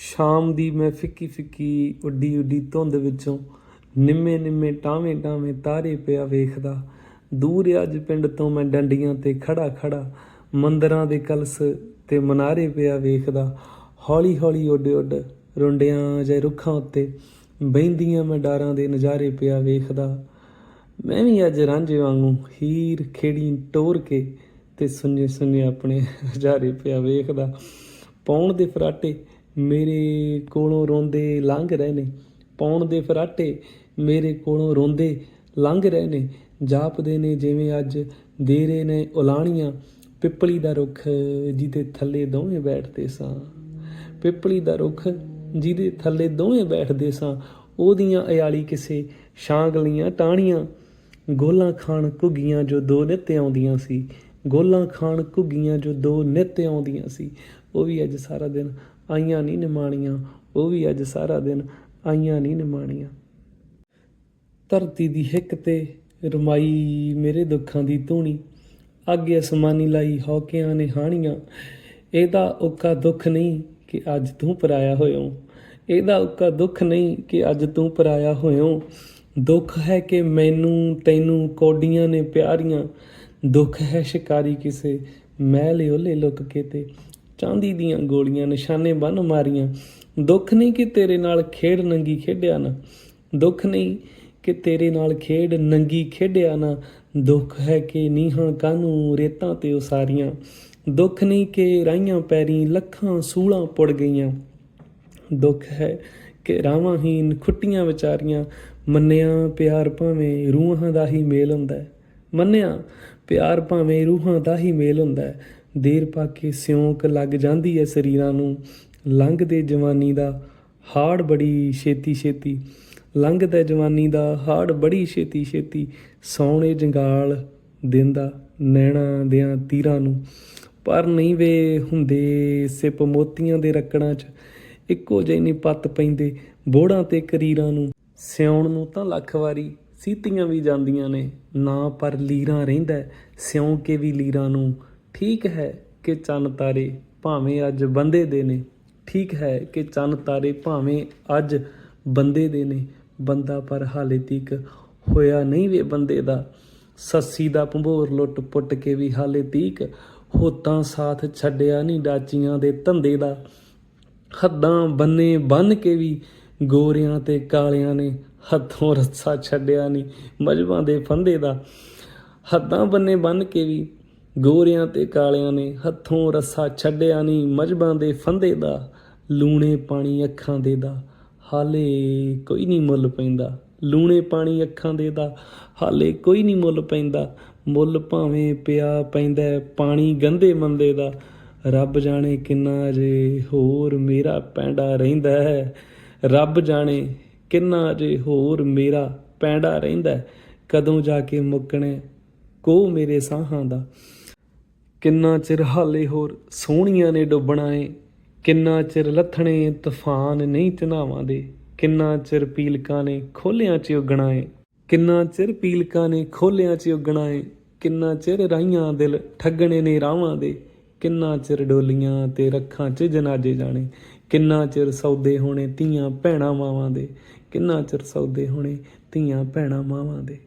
ਸ਼ਾਮ ਦੀ ਮੈਂ ਫਿੱਕੀ ਫਿੱਕੀ ਉੱਡੀ ਉੱਡੀ ਧੁੰਦ ਵਿੱਚੋਂ ਨਿੰਮੇ ਨਿੰਮੇ ਟਾਵੇਂ ਟਾਵੇਂ ਤਾਰੇ ਪਿਆ ਵੇਖਦਾ। ਦੂਰ ਅੱਜ ਪਿੰਡ ਤੋਂ ਮੈਂ ਡੰਡੀਆਂ ਤੇ ਖੜਾ ਖੜਾ ਮੰਦਰਾਂ ਦੇ ਕਲਸ ਤੇ ਮਨਾਰੇ ਪਿਆ ਵੇਖਦਾ। ਹੌਲੀ ਹੌਲੀ ਉੱਡ ਉੱਡ ਰੁੰਡਿਆਂ ਜਾਂ ਰੁੱਖਾਂ ਉੱਤੇ ਬਹਿੰਦੀਆਂ ਮੈਂ ਡਾਰਾਂ ਦੇ ਨਜ਼ਾਰੇ ਪਿਆ ਵੇਖਦਾ। ਮੈਂ ਵੀ ਅੱਜ ਰਾਂਝੇ ਵਾਂਗੂ ਹੀਰ ਖੇੜੀ ਟੋਰ ਕੇ ਤੇ ਸੁੰਨੇ ਸੁੰਨੇ ਆਪਣੇ ਨਜ਼ਾਰੇ ਪਿਆ ਵੇਖਦਾ। ਪੌਣ ਦੇ ਫਰਾਟੇ ਮੇਰੇ ਕੋਲੋਂ ਰੋਂਦੇ ਲੰਘ ਰਹੇ ਨੇ ਪਾਉਣ ਦੇ ਫਰਾਟੇ ਮੇਰੇ ਕੋਲੋਂ ਰੋਂਦੇ ਲੰਘ ਰਹੇ ਨੇ। ਜਾਪਦੇ ਨੇ ਜਿਵੇਂ ਅੱਜ ਦੇਰੇ ਨੇ ਉਲਾਣੀਆਂ ਪਿੱਪਲੀ ਦਾ ਰੁੱਖ ਜਿਹਦੇ ਥੱਲੇ ਦੋਵੇਂ ਬੈਠਦੇ ਸਾਂ। ਪਿੱਪਲੀ ਦਾ ਰੁੱਖ ਜਿਹਦੇ ਥੱਲੇ ਦੋਵੇਂ ਬੈਠਦੇ ਸਾਂ, ਉਹਦੀਆਂ ਅਯਾਲੀ ਕਿਸੇ ਸ਼ਾਂਗਲੀਆਂ ਟਾਹਣੀਆਂ, ਗੋਲਾਂ ਖਾਣ ਘੁੱਗੀਆਂ ਜੋ ਦੋ ਨਿੱਤ ਆਉਂਦੀਆਂ ਸੀ। ਗੋਲਾਂ ਖਾਣ ਘੁੱਗੀਆਂ ਜੋ ਦੋ ਨਿੱਤ ਆਉਂਦੀਆਂ ਸੀ। ਉਹ ਵੀ ਅੱਜ ਸਾਰਾ ਦਿਨ ਆਈਆਂ ਨਹੀਂ ਨਿਮਾਣੀਆਂ, ਉਹ ਵੀ ਅੱਜ ਸਾਰਾ ਦਿਨ ਆਈਆਂ ਨਹੀਂ ਨਿਮਾਣੀਆਂ। ਧਰਤੀ ਦੀ ਹਿੱਕ ਤੇ ਰਮਾਈ ਮੇਰੇ ਦੁੱਖਾਂ ਦੀ ਧੂਣੀ ਅੱਗੇ ਅਸਮਾਨੀ ਲਾਈ ਹੌਕਿਆਂ ਨੇ ਹਾਣੀਆਂ ਇਹਦਾ ਉੱਕਾ ਦੁੱਖ ਨਹੀਂ ਕਿ ਅੱਜ ਤੂੰ ਪਰਾਇਆ ਹੋਇਓ। ਇਹਦਾ ਉੱਕਾ ਦੁੱਖ ਨਹੀਂ ਕਿ ਅੱਜ ਤੂੰ ਪਰਾਇਆ ਹੋਇਓ। ਦੁੱਖ ਹੈ ਕਿ ਮੈਨੂੰ ਤੈਨੂੰ ਕੋਡੀਆਂ ਨੇ ਪਿਆਰੀਆਂ ਦੁੱਖ ਹੈ ਸ਼ਿਕਾਰੀ ਕਿਸੇ। ਮਹਿਲ ਓਲੇ ਲੁਕ ਕੇ ਤੇ ਚਾਂਦੀ ਦੀਆਂ ਗੋਲੀਆਂ ਨਿਸ਼ਾਨੇ ਬੰਨ ਮਾਰੀਆਂ। ਦੁੱਖ ਨਹੀਂ ਕਿ ਤੇਰੇ ਨਾਲ ਖੇਡ ਨੰਗੀ ਖੇਡਿਆ ਨਾ। ਦੁੱਖ ਨਹੀਂ ਕਿ ਤੇਰੇ ਨਾਲ ਖੇਡ ਨੰਗੀ ਖੇਡਿਆ ਨਾ। ਦੁੱਖ ਹੈ ਕਿ ਨੀਹਾਂ ਕਾਨੂੰ ਰੇਤਾਂ ਤੇ ਉਸਾਰੀਆਂ। ਦੁੱਖ ਨਹੀਂ ਕਿ ਰਾਈਆਂ ਪੈਰੀ ਲੱਖਾਂ ਸੂਲਾਂ ਪੁੜ ਗਈਆਂ। ਦੁੱਖ ਹੈ ਕਿ ਰਾਵਾਂ ਰਾਵਾਂਹੀਨ ਖੁੱਟੀਆਂ ਵਿਚਾਰੀਆਂ। ਮੰਨਿਆ ਪਿਆਰ ਭਾਵੇਂ ਰੂਹਾਂ ਦਾ ਹੀ ਮੇਲ ਹੁੰਦਾ ਮੰਨਿਆ ਪਿਆਰ ਭਾਵੇਂ ਰੂਹਾਂ ਦਾ ਹੀ ਮੇਲ ਹੁੰਦਾ ਹੈ। ਦੇਰ ਪਾ ਕੇ ਸਿਉਂਕ ਲੱਗ ਜਾਂਦੀ ਹੈ ਸਰੀਰਾਂ ਨੂੰ। ਲੰਘਦੇ ਜਵਾਨੀ ਦਾ ਹਾੜ ਬੜੀ ਛੇਤੀ ਛੇਤੀ। ਲੰਘਦਾ ਜਵਾਨੀ ਦਾ ਹਾੜ ਬੜੀ ਛੇਤੀ ਛੇਤੀ। ਸੌਣੇ ਜੰਗਾਲ ਦਿੰਦਾ ਨੈਣਾ ਦਿਆਂ ਤੀਰਾਂ ਨੂੰ। ਪਰ ਨਹੀਂ ਵੇ ਹੁੰਦੇ ਸਿਪ ਮੋਤੀਆਂ ਦੇ ਰੱਕੜਾਂ 'ਚ। ਇੱਕੋ ਜਿਹੇ ਨਹੀਂ ਪੱਤ ਪੈਂਦੇ ਬੋੜਾਂ ਤੇ ਕਰੀਰਾਂ ਨੂੰ। ਸਿਉਣ ਨੂੰ ਤਾਂ ਲੱਖ ਵਾਰੀ ਸੀਤੀਆਂ ਵੀ ਜਾਂਦੀਆਂ ਨੇ, ਨਾ ਪਰ ਲੀਰਾਂ ਰਹਿੰਦਾ ਸਿਉਂ ਕੇ ਵੀ ਲੀਰਾਂ ਨੂੰ ਠੀਕ ਹੈ ਕਿ ਚੰਨ ਤਾਰੇ ਭਾਵੇਂ ਅੱਜ ਬੰਦੇ ਦੇ ਨੇ, ਠੀਕ ਹੈ ਕਿ ਚੰਨ ਤਾਰੇ ਭਾਵੇਂ ਅੱਜ ਬੰਦੇ ਦੇ ਨੇ। ਬੰਦਾ ਪਰ ਹਾਲੇ ਤੀਕ ਹੋਇਆ ਨਹੀਂ ਵੇ ਬੰਦੇ ਦਾ। ਸੱਸੀ ਦਾ ਭੰਬੋਰ ਲੁੱਟ ਪੁੱਟ ਕੇ ਵੀ ਹਾਲੇ ਤੀਕ ਹੋਤਾਂ ਸਾਥ ਛੱਡਿਆ ਨਹੀਂ ਡਾਚੀਆਂ ਦੇ ਧੰਦੇ ਦਾ। ਹੱਦਾਂ ਬੰਨੇ ਬੰਨ ਕੇ ਵੀ ਗੋਰਿਆਂ ਤੇ ਕਾਲਿਆਂ ਨੇ ਹੱਥੋਂ ਰੱਸਾ ਛੱਡਿਆ ਨਹੀਂ ਮਜਬਾਂ ਦੇ ਫੰਦੇ ਦਾ। ਹੱਦਾਂ ਬੰਨੇ ਬੰਨ ਕੇ ਵੀ ਗੋਰਿਆਂ ਤੇ ਕਾਲਿਆਂ ਨੇ ਹੱਥੋਂ ਰੱਸਾ ਛੱਡਿਆ ਨਹੀਂ ਮਜਬਾਂ ਦੇ ਫੰਦੇ ਦਾ, ਲੂਣੇ ਪਾਣੀ ਅੱਖਾਂ ਦੇ ਦਾ। ਹਾਲੇ ਕੋਈ ਨਹੀਂ ਮੁੱਲ ਪੈਂਦਾ, ਲੂਣੇ ਪਾਣੀ ਅੱਖਾਂ ਦੇ ਦਾ। ਹਾਲੇ ਕੋਈ ਨਹੀਂ ਮੁੱਲ ਪੈਂਦਾ, ਮੁੱਲ ਭਾਵੇਂ ਪਿਆ ਪੈਂਦਾ ਪਾਣੀ ਗੰਦੇ ਮੰਦੇ ਦਾ। ਰੱਬ ਜਾਣੇ ਕਿੰਨਾ ਜੇ ਹੋਰ ਮੇਰਾ ਪੈਂਡਾ ਰਹਿੰਦਾ ਹੈ, ਰੱਬ ਜਾਣੇ ਕਿੰਨਾ ਜੇ ਹੋਰ ਮੇਰਾ ਪੈਂਡਾ ਰਹਿੰਦਾ ਕਦੋਂ ਜਾ ਕੇ ਮੁੱਕਣੇ ਕੋ ਮੇਰੇ ਸਾਹਾਂ ਦਾ? ਕਿੰਨਾ ਚਿਰ ਹਾਲੇ ਹੋਰ ਸੋਹਣੀਆਂ ਨੇ ਡੁੱਬਣਾ ਏ? ਕਿੰਨਾ ਚਿਰ ਲੱਥਣੇ ਤੂਫਾਨ ਨਹੀਂ ਚਨਾਵਾਂ ਦੇ? ਕਿੰਨਾ ਚਿਰ ਪੀਲਕਾਂ ਨੇ ਖੋਲਿਆਂ 'ਚ ਉੱਗਣਾ ਏ? ਕਿੰਨਾ ਚਿਰ ਪੀਲਕਾਂ ਨੇ ਖੋਲਿਆਂ 'ਚ ਉੱਗਣਾ ਏ? ਕਿੰਨਾ ਚਿਰ ਰਾਈਆਂ ਦਿਲ ਠੱਗਣੇ ਨੇ ਰਾਵਾਂ ਦੇ? ਕਿੰਨਾ ਚਿਰ ਡੋਲੀਆਂ ਤੇ ਰੱਖਾਂ 'ਚ ਜਨਾਜੇ ਜਾਣੇ? ਕਿੰਨਾ ਚਿਰ ਸੌਦੇ ਹੋਣੇ ਧੀਆਂ ਭੈਣਾਂ ਮਾਵਾਂ ਦੇ? ਕਿੰਨਾ ਚਿਰ ਸੌਦੇ ਹੋਣੇ ਧੀਆਂ ਭੈਣਾਂ ਮਾਵਾਂ ਦੇ?